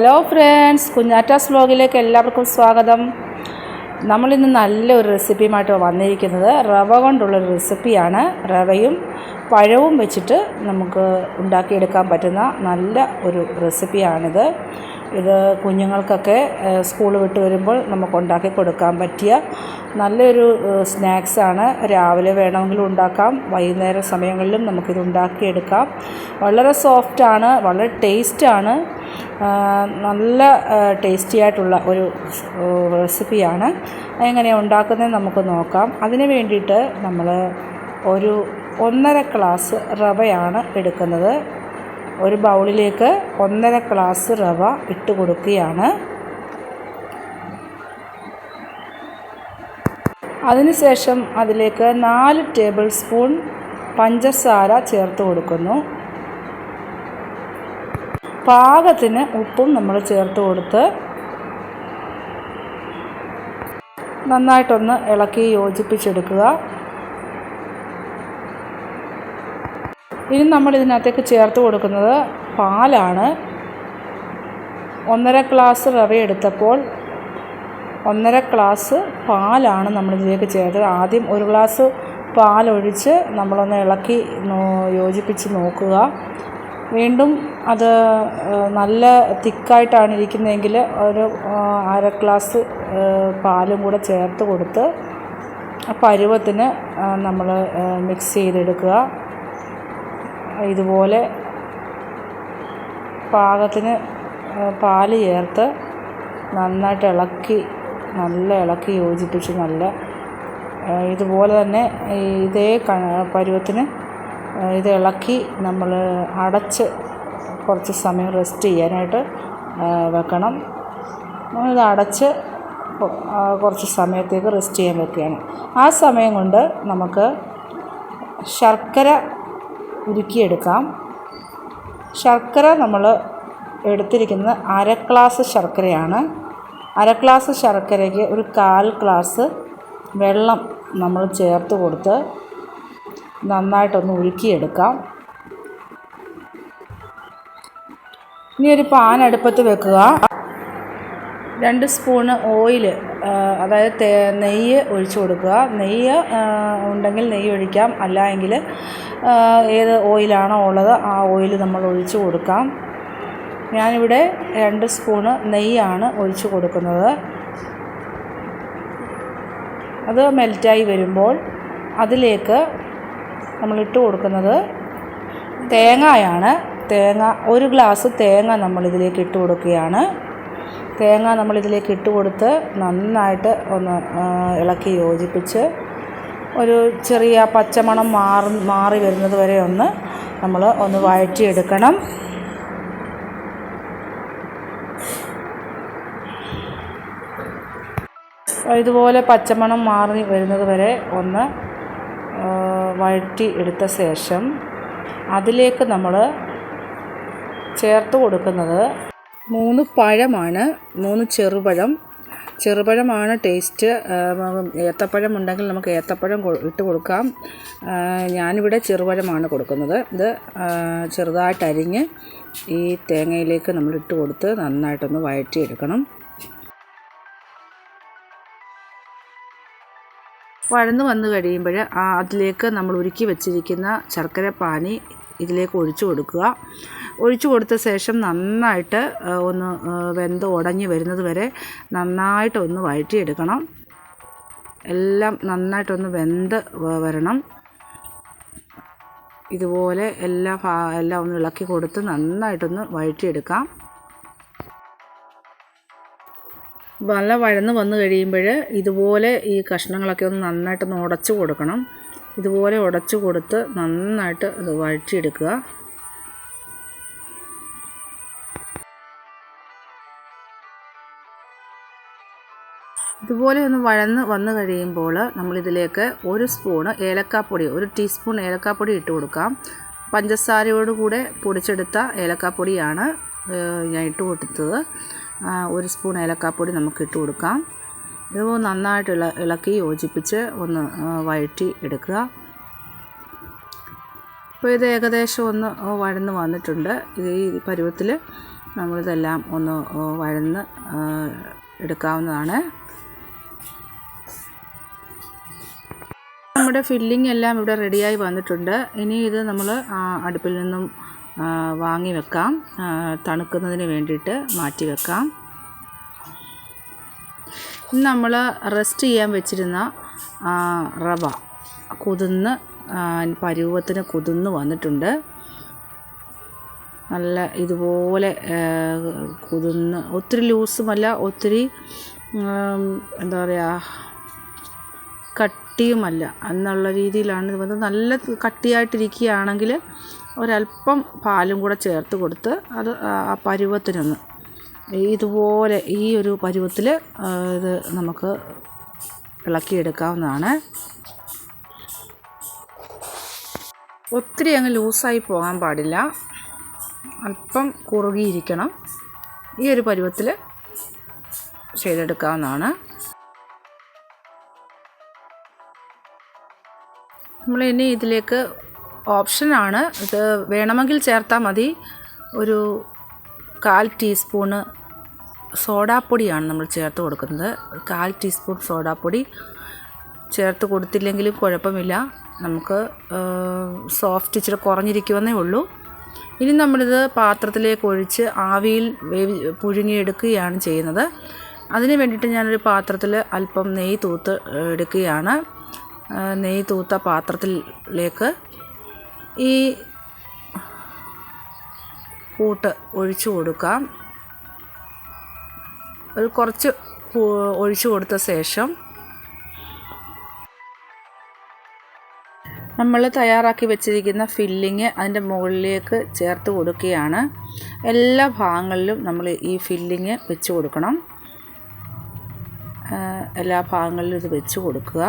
Hello friends കുഞ്ഞാറ്റാസ് വ്ലോഗിലേക്ക് എല്ലാവർക്കും സ്വാഗതം. നമ്മളിന്ന് നല്ലൊരു റെസിപ്പിയുമായിട്ട് വന്നിരിക്കുന്നത് റവ കൊണ്ടുള്ളൊരു റെസിപ്പിയാണ് റവയും പഴവും വെച്ചിട്ട് നമുക്ക് ഉണ്ടാക്കിയെടുക്കാൻ പറ്റുന്ന നല്ല ഒരു റെസിപ്പിയാണിത് ഇത് കുഞ്ഞുങ്ങൾക്കൊക്കെ സ്കൂൾ വിട്ട് വരുമ്പോൾ നമുക്ക് ഉണ്ടാക്കി കൊടുക്കാൻ പറ്റിയ നല്ലൊരു സ്നാക്സാണ് രാവിലെ വേണമെങ്കിലും ഉണ്ടാക്കാം വൈകുന്നേര സമയങ്ങളിലും നമുക്കിത് ഉണ്ടാക്കിയെടുക്കാം. വളരെ സോഫ്റ്റാണ് വളരെ ടേസ്റ്റാണ് നല്ല ടേസ്റ്റി ആയിട്ടുള്ള ഒരു റെസിപ്പിയാണ് എങ്ങനെയാണ് ഉണ്ടാക്കുന്നത് നമുക്ക് നോക്കാം. അതിന് വേണ്ടിയിട്ട് നമ്മൾ ഒരു ഒന്നര ഗ്ലാസ് റവയാണ് എടുക്കുന്നത്. ഒരു ബൗളിലേക്ക് ഒന്നര ഗ്ലാസ് റവ ഇട്ട് കൊടുക്കുകയാണ്. അതിനുശേഷം അതിലേക്ക് നാല് ടേബിൾ സ്പൂൺ പഞ്ചസാര ചേർത്ത് കൊടുക്കുന്നു. പാകത്തിന് ഉപ്പും നമ്മൾ ചേർത്ത് കൊടുത്ത് നന്നായിട്ടൊന്ന് ഇളക്കി യോജിപ്പിച്ചെടുക്കുക. ഇനി നമ്മൾ ഇതിനകത്തേക്ക് ചേർത്ത് കൊടുക്കുന്നത് പാലാണ്. ഒന്നര ഗ്ലാസ് റവ എടുത്തപ്പോൾ ഒന്നര ഗ്ലാസ് പാലാണ് നമ്മൾ ഇതിലേക്ക് ചേർത്തത്. ആദ്യം ഒരു ഗ്ലാസ് പാലൊഴിച്ച് നമ്മളൊന്ന് ഇളക്കി യോജിപ്പിച്ച് നോക്കുക. വീണ്ടും അത് നല്ല തിക്കായിട്ടാണ് ഇരിക്കുന്നതെങ്കിൽ ഒരു അര ഗ്ലാസ് പാലും കൂടെ ചേർത്ത് കൊടുത്ത് പരുവത്തിന് നമ്മൾ മിക്സ് ചെയ്തെടുക്കുക. ഇതുപോലെ പാകത്തിന് പാൽ ചേർത്ത് നന്നായിട്ട് ഇളക്കി നല്ല ഇളക്കി യോജിപ്പിച്ച് നല്ല ഇതുപോലെ തന്നെ ഇതേ പരുവത്തിന് ഇത് ഇളക്കി നമ്മൾ അടച്ച് കുറച്ച് സമയം റെസ്റ്റ് ചെയ്യാനായിട്ട് വെക്കണം. ഇത് അടച്ച് കുറച്ച് സമയത്തേക്ക് റെസ്റ്റ് ചെയ്യാൻ വെക്കുകയാണ്. ആ സമയം കൊണ്ട് നമുക്ക് ശർക്കര ഉരുക്കിയെടുക്കാം. ശർക്കര നമ്മൾ എടുത്തിരിക്കുന്നത് അര ഗ്ലാസ് ശർക്കരയാണ്. അര ഗ്ലാസ് ശർക്കരയ്ക്ക് ഒരു കാൽ ഗ്ലാസ് വെള്ളം നമ്മൾ ചേർത്ത് കൊടുത്ത് നന്നായിട്ടൊന്ന് ഉരുക്കിയെടുക്കാം. ഇനി ഒരു പാൻ അടുപ്പത്ത് വെക്കുക. രണ്ട് സ്പൂണ് ഓയിൽ അതായത് നെയ്യ് ഒഴിച്ചു കൊടുക്കുക. നെയ്യ് ഉണ്ടെങ്കിൽ നെയ്യ് ഒഴിക്കാം. അല്ല എങ്കിൽ ഏത് ഓയിലാണോ ഉള്ളത് ആ ഓയിൽ നമ്മൾ ഒഴിച്ചു കൊടുക്കാം. ഞാനിവിടെ രണ്ട് സ്പൂണ് നെയ്യാണ് ഒഴിച്ചു കൊടുക്കുന്നത്. അത് മെൽറ്റായി വരുമ്പോൾ അതിലേക്ക് നമ്മൾ ഇട്ട് കൊടുക്കുന്നത് തേങ്ങയാണ്. തേങ്ങ ഒരു ഗ്ലാസ് തേങ്ങ നമ്മളിതിലേക്ക് ഇട്ട് കൊടുക്കുകയാണ്. തേങ്ങ നമ്മളിതിലേക്ക് ഇട്ട് കൊടുത്ത് നന്നായിട്ട് ഒന്ന് ഇളക്കി യോജിപ്പിച്ച് ഒരു ചെറിയ പച്ചമണം മാറി മാറി വരുന്നത് വരെ ഒന്ന് നമ്മൾ ഒന്ന് വഴറ്റിയെടുക്കണം. ഇതുപോലെ പച്ചമണം മാറി വരുന്നത് വരെ ഒന്ന് വഴറ്റി എടുത്ത ശേഷം അതിലേക്ക് നമ്മൾ ചേർത്ത് കൊടുക്കുന്നത് മൂന്ന് പഴമാണ് മൂന്ന് ചെറുപഴം. ചെറുപഴമാണ് ടേസ്റ്റ് ഏത്തപ്പഴം ഉണ്ടെങ്കിൽ നമുക്ക് ഏത്തപ്പഴം ഇട്ട് കൊടുക്കാം. ഞാനിവിടെ ചെറുപഴമാണ് കൊടുക്കുന്നത്. ഇത് ചെറുതായിട്ട് അരിഞ്ഞ് ഈ തേങ്ങയിലേക്ക് നമ്മൾ ഇട്ട് കൊടുത്ത് നന്നായിട്ടൊന്ന് വഴറ്റിയെടുക്കണം. വഴന്ന് വന്നു കഴിയുമ്പോൾ അതിലേക്ക് നമ്മൾ ഉരുക്കി വെച്ചിരിക്കുന്ന ശർക്കര പാനി ഇതിലേക്ക് ഒഴിച്ചു കൊടുക്കുക. ഒഴിച്ചു കൊടുത്ത ശേഷം നന്നായിട്ട് ഒന്ന് വെന്ത് ഉടഞ്ഞു വരുന്നത് വരെ നന്നായിട്ട് ഒന്ന് വഴറ്റിയെടുക്കണം. എല്ലാം നന്നായിട്ടൊന്ന് വെന്ത് വരണം. ഇതുപോലെ എല്ലാ ഭാ എല്ലാം ഒന്ന് ഇളക്കി കൊടുത്ത് നന്നായിട്ടൊന്ന് വഴറ്റിയെടുക്കാം. നല്ല വഴന്ന് വന്നു കഴിയുമ്പോൾ ഇതുപോലെ ഈ കഷ്ണങ്ങളൊക്കെ ഒന്ന് നന്നായിട്ടൊന്ന് ഉടച്ചു കൊടുക്കണം. ഇതുപോലെ ഉടച്ചു കൊടുത്ത് നന്നായിട്ട് അത് വഴറ്റിയെടുക്കുക. ഇതുപോലെ ഒന്ന് വഴന്ന് വന്നു കഴിയുമ്പോൾ നമ്മളിതിലേക്ക് ഒരു സ്പൂണ് ഏലക്കാപ്പൊടി ഒരു ടീസ്പൂൺ ഏലക്കാപ്പൊടി ഇട്ട് കൊടുക്കാം. പഞ്ചസാരയോടുകൂടെ പൊടിച്ചെടുത്ത ഏലക്കാപ്പൊടിയാണ് ഞാൻ ഇട്ട് കൊടുത്തത്. ഒരു സ്പൂൺ ഏലക്കാപ്പൊടി നമുക്ക് ഇട്ട് കൊടുക്കാം. ഇത് നന്നായിട്ട് ഇള ഇളക്കി യോജിപ്പിച്ച് ഒന്ന് വഴറ്റി എടുക്കുക. അപ്പോൾ ഇത് ഏകദേശം ഒന്ന് വഴന്ന് വന്നിട്ടുണ്ട്. ഇത് ഈ പരുവത്തിൽ നമ്മളിതെല്ലാം ഒന്ന് വഴന്ന് എടുക്കാവുന്നതാണ്. നമ്മുടെ ഫില്ലിംഗ് എല്ലാം ഇവിടെ റെഡിയായി വന്നിട്ടുണ്ട്. ഇനി ഇത് നമ്മൾ അടുപ്പിൽ നിന്നും വാങ്ങി വെക്കാം. തണുക്കുന്നതിന് വേണ്ടിയിട്ട് മാറ്റി വെക്കാം. ഇന്ന് നമ്മൾ റെസ്റ്റ് ചെയ്യാൻ വെച്ചിരുന്ന റവ കുതിർന്ന് പരുവത്തിന് കുതിർന്ന് വന്നിട്ടുണ്ട്. നല്ല ഇതുപോലെ കുതിർന്ന് ഒത്തിരി ലൂസുമല്ല ഒത്തിരി എന്താ പറയുക കട്ടിയുമല്ല. എന്നുള്ള രീതിയിലാണ് ഇത് നല്ല കട്ടിയായിട്ടിരിക്കുകയാണെങ്കിൽ ഒരല്പം പാലും കൂടെ ചേർത്ത് കൊടുത്ത് അത് ആ പരുവത്തിനൊന്ന് ഇതുപോലെ ഈ ഒരു പരുവത്തിൽ ഇത് നമുക്ക് ഇളക്കിയെടുക്കാവുന്നതാണ്. ഒത്തിരി അങ്ങ് ലൂസായി പോകാൻ പാടില്ല. അല്പം കുറുകിയിരിക്കണം. ഈ ഒരു പരുവത്തിൽ ചെയ്തെടുക്കാവുന്നതാണ്. നമ്മൾ ഇനി ഇതിലേക്ക് ഓപ്ഷനാണ് ഇത് വേണമെങ്കിൽ ചേർത്താൽ മതി. ഒരു കാൽ ടീസ്പൂണ് സോഡാപ്പൊടിയാണ് നമ്മൾ ചേർത്ത് കൊടുക്കുന്നത്. കാൽ ടീസ്പൂൺ സോഡാപ്പൊടി ചേർത്ത് കൊടുത്തില്ലെങ്കിലും കുഴപ്പമില്ല. നമുക്ക് സോഫ്റ്റ് ഇച്ചിരി കുറഞ്ഞിരിക്കുമെന്നേ ഉള്ളൂ. ഇനി നമ്മളിത് പാത്രത്തിലേക്ക് ഒഴിച്ച് ആവിയിൽ വേവി പുഴുങ്ങിയെടുക്കുകയാണ് ചെയ്യുന്നത്. അതിന് വേണ്ടിയിട്ട് ഞാനൊരു പാത്രത്തിൽ അല്പം നെയ്യ് തൂത്ത് എടുക്കുകയാണ്. നെയ്യ് തൂത്ത പാത്രത്തിലേക്ക് ഈ കൂട്ട് ഒഴിച്ചു കൊടുക്കാം. ഒരു കുറച്ച് ഒഴിച്ചു കൊടുത്ത ശേഷം നമ്മൾ തയ്യാറാക്കി വെച്ചിരിക്കുന്ന ഫില്ലിങ് അതിന്റെ മുകളിലേക്ക് ചേർത്ത് കൊടുക്കുകയാണ്. എല്ലാ ഭാഗങ്ങളിലും നമ്മൾ ഈ ഫില്ലിങ് വെച്ച് കൊടുക്കണം. എല്ലാ ഭാഗങ്ങളിലും ഇത് വെച്ച് കൊടുക്കുക.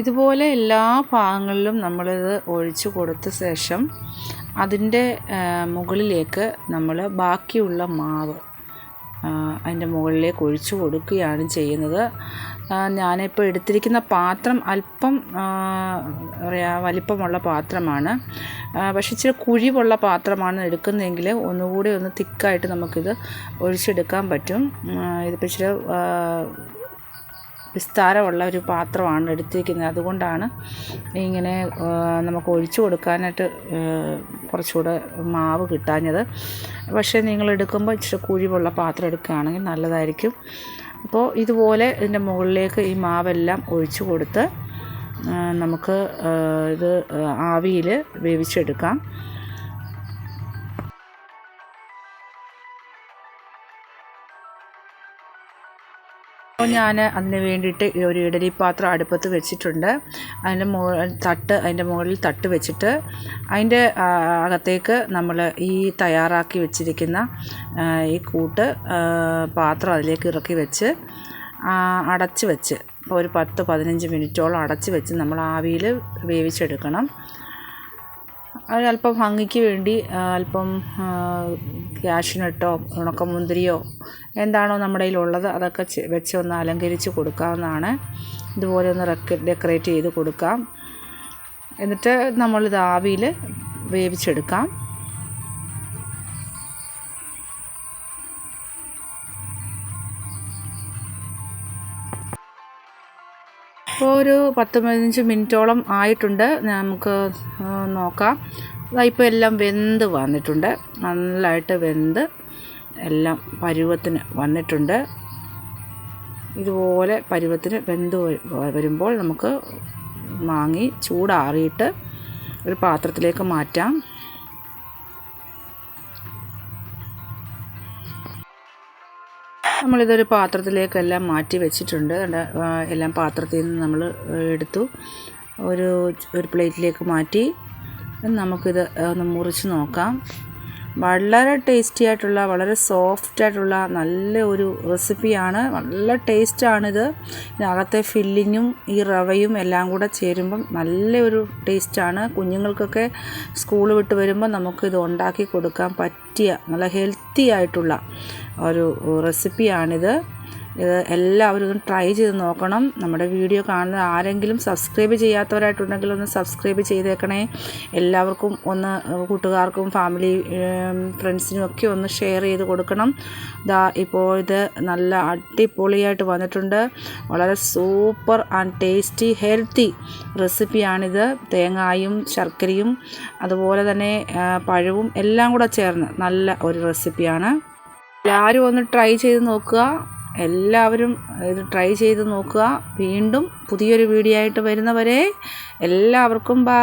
ഇതുപോലെ എല്ലാ ഭാഗങ്ങളിലും നമ്മളിത് ഒഴിച്ചു കൊടുത്ത ശേഷം അതിന്റെ മുകളിലേക്ക് നമ്മൾ ബാക്കിയുള്ള മാവ് അതിന്റെ മുകളിലേക്ക് ഒഴിച്ചു കൊടുക്കുകയാണ് ചെയ്യുന്നത്. ഞാനിപ്പോൾ എടുത്തിരിക്കുന്ന പാത്രം അല്പം പറയാ പറയുക വലിപ്പമുള്ള പാത്രമാണ്. പക്ഷെ ഇച്ചിരി കുഴിവുള്ള പാത്രമാണ് എടുക്കുന്നതെങ്കിൽ ഒന്നുകൂടി ഒന്ന് തിക്കായിട്ട് നമുക്കിത് ഒഴിച്ചെടുക്കാൻ പറ്റും. ഇതിപ്പോൾ ഇച്ചിരി വിസ്താരമുള്ള ഒരു പാത്രമാണ് എടുത്തിരിക്കുന്നത്. അതുകൊണ്ടാണ് ഇങ്ങനെ നമുക്ക് ഒഴിച്ചു കൊടുക്കാനായിട്ട് കുറച്ചുകൂടെ മാവ് കിട്ടാഞ്ഞത്. പക്ഷേ നിങ്ങൾ എടുക്കുമ്പോൾ ഇച്ചിരി കുഴിവുള്ള പാത്രം എടുക്കുകയാണെങ്കിൽ നല്ലതായിരിക്കും. അപ്പോൾ ഇതുപോലെ ഇതിന്റെ മുകളിലേക്ക് ഈ മാവെല്ലാം ഒഴിച്ചു കൊടുത്ത് നമുക്ക് ഇത് ആവിയിൽ വേവിച്ചെടുക്കാം. അപ്പോൾ ഞാൻ അതിന് വേണ്ടിയിട്ട് ഒരു ഇഡലി പാത്രം അടുപ്പത്ത് വെച്ചിട്ടുണ്ട്. അതിന്റെ മു തട്ട് അതിന്റെ മുകളിൽ തട്ട് വെച്ചിട്ട് അതിന്റെ അകത്തേക്ക് നമ്മൾ ഈ തയ്യാറാക്കി വെച്ചിരിക്കുന്ന ഈ കൂട്ട് പാത്രം അതിലേക്ക് ഇറക്കി വെച്ച് അടച്ച് വെച്ച് ഒരു പത്ത് പതിനഞ്ച് മിനിറ്റോളം അടച്ച് വെച്ച് നമ്മൾ ആവിയിൽ വേവിച്ചെടുക്കണം. അല്പം ഭംഗിക്ക് വേണ്ടി അല്പം ക്യാഷിനട്ടോ ഉണക്കമുന്തിരിയോ എന്താണോ നമ്മുടെ കയ്യിലുള്ളത് അതൊക്കെ വെച്ച് ഒന്ന് അലങ്കരിച്ച് കൊടുക്കാവുന്നതാണ്. ഇതുപോലെ ഒന്ന് ഡെക്കറേറ്റ് ചെയ്ത് കൊടുക്കാം. എന്നിട്ട് നമ്മളിത് ആവിയിൽ വേവിച്ചെടുക്കാം. ഇപ്പോൾ ഒരു പത്ത് പതിനഞ്ച് മിനിറ്റോളം ആയിട്ടുണ്ട്. നമുക്ക് നോക്കാം. ഇപ്പോൾ എല്ലാം വെന്ത് വന്നിട്ടുണ്ട്. നല്ലതായിട്ട് വെന്ത് എല്ലാം പരുവത്തിന് വന്നിട്ടുണ്ട്. ഇതുപോലെ പരുവത്തിന് വെന്ത് വരുമ്പോൾ നമുക്ക് വാങ്ങി ചൂടാറിയിട്ട് ഒരു പാത്രത്തിലേക്ക് മാറ്റാം. നമ്മളിതൊരു പാത്രത്തിലേക്കെല്ലാം മാറ്റി വെച്ചിട്ടുണ്ട്. എല്ലാം പാത്രത്തിൽ നിന്ന് നമ്മൾ എടുത്തു. ഒരു ഒരു പ്ലേറ്റിലേക്ക് മാറ്റി. നമുക്കിത് ഒന്ന് മുറിച്ച് നോക്കാം. വളരെ ടേസ്റ്റി ആയിട്ടുള്ള വളരെ സോഫ്റ്റ് ആയിട്ടുള്ള നല്ല ഒരു റെസിപ്പിയാണ് നല്ല ടേസ്റ്റാണിത് ഇതിനകത്തെ ഫില്ലിങ്ങും ഈ റവയും എല്ലാം കൂടെ ചേരുമ്പം നല്ലൊരു ടേസ്റ്റാണ് കുഞ്ഞുങ്ങൾക്കൊക്കെ സ്കൂൾ വിട്ട് വരുമ്പോൾ നമുക്കിത് ഉണ്ടാക്കി കൊടുക്കാൻ പറ്റിയ നല്ല ഹെൽത്തി ആയിട്ടുള്ള ഒരു റെസിപ്പിയാണിത് ഇത് എല്ലാവരും ഒന്ന് ട്രൈ ചെയ്ത് നോക്കണം. നമ്മുടെ വീഡിയോ കാണുന്ന ആരെങ്കിലും സബ്സ്ക്രൈബ് ചെയ്യാത്തവരായിട്ടുണ്ടെങ്കിൽ ഒന്ന് സബ്സ്ക്രൈബ് ചെയ്തേക്കണേ. എല്ലാവർക്കും ഒന്ന് കൂട്ടുകാർക്കും ഫാമിലി ഫ്രണ്ട്സിനും ഒക്കെ ഒന്ന് ഷെയർ ചെയ്ത് കൊടുക്കണം. ദാ ഇപ്പോൾ ഇത് നല്ല അടിപൊളിയായിട്ട് വന്നിട്ടുണ്ട്. വളരെ സൂപ്പർ ആൻഡ് ടേസ്റ്റി ഹെൽത്തി റെസിപ്പിയാണിത് തേങ്ങായും ശർക്കരയും അതുപോലെ തന്നെ പഴവും എല്ലാം കൂടെ ചേർന്ന് നല്ല ഒരു റെസിപ്പിയാണ് എല്ലാവരും ഒന്ന് ട്രൈ ചെയ്ത് നോക്കുക. എല്ലാവരും ഇത് ട്രൈ ചെയ്ത് നോക്കുക. വീണ്ടും പുതിയൊരു വീഡിയോ ആയിട്ട് വരുന്നവരെ എല്ലാവർക്കും ബാ